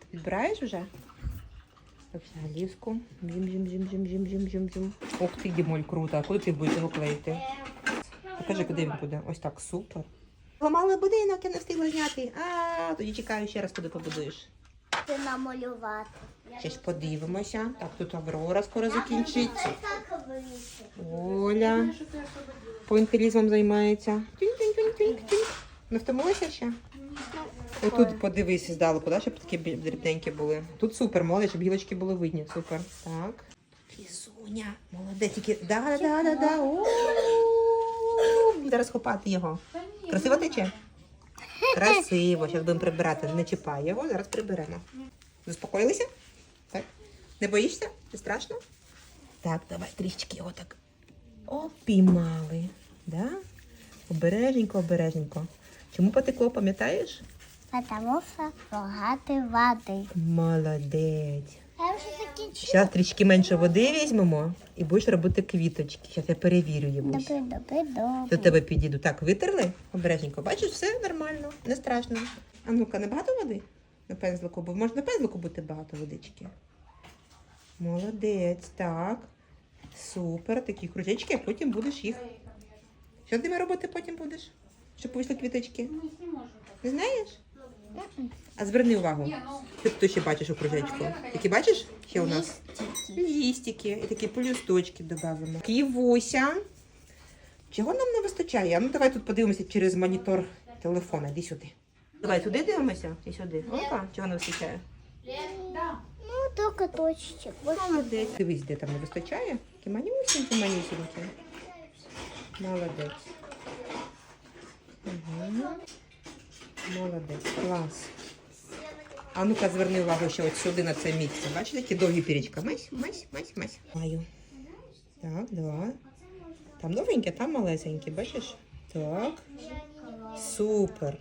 ти підбираєш вже? Ліску. Жим, жим, жим, жим, жим, жим, жим, жим. Ох ти, Дімоль, круто. А куди ти будеш його клеїти? Покажи, куди він буде. Ось так, супер. Ламали будинок, я не встигла зняти. А, тоді чекаю ще раз, куди побудуєш. Це намалювати. Ще ж подивимося. Так, тут Аврора скоро закінчиться. Оля поінтелізмом займається. Тінь-тінь-тінь-тінь-тінь. Не втомилася ще? Отут подивись здалеку, да, щоб такі дрібненькі були. Тут супер, молодець, щоб гілочки були видні. Супер. Так. Лізуня, молодець, тільки да, да, да, да. Зараз хопати його. Красиво тече? Красиво. Зараз будемо прибирати. Не чіпай його, зараз приберемо. Заспокоїлися? Так? Не боїшся? Не страшно? Так, давай трішки його так. Опіймали. Да? Обережненько, обережненько. Чому потекло, пам'ятаєш? Тому що багато води. Молодець. Я вже закінчила. Зараз трішки менше води візьмемо і будеш робити квіточки. Зараз я перевірю її. Добре, добре, До тебе підійду. Так, витерли? Обережненько. Бачиш, все нормально, не страшно. А ну-ка, не багато води на пензлику? Бо може на пензлику бути багато водички. Молодець, так. Супер, такі кружечки, а потім будеш їх. Що ти робити потім будеш? Щоб вийшли квіточки? Не знаєш? А зверни увагу. Що ти ще бачиш у кружечку? Які бачиш? Ще у нас лістики і такі полюсточки додамо. Ківуся. Чого нам не вистачає? Ну давай тут подивимося через монітор телефона. Іди сюди. Давай туди дивимося. Іди сюди. Опа, чого не вистачає? Ну, тільки точечок. Молодець. Дивись, де там не вистачає. Такі манюсінькі, манюсінькі. Молодець. Угу. Молодець. Клас. А ну-ка зверни увагу ще от сюди на це місце. Бачите, які довгі пірічка. Мась, мась, мась, мась. Маю. Так, два. Там новеньке, там малесеньке, бачиш? Так. Супер.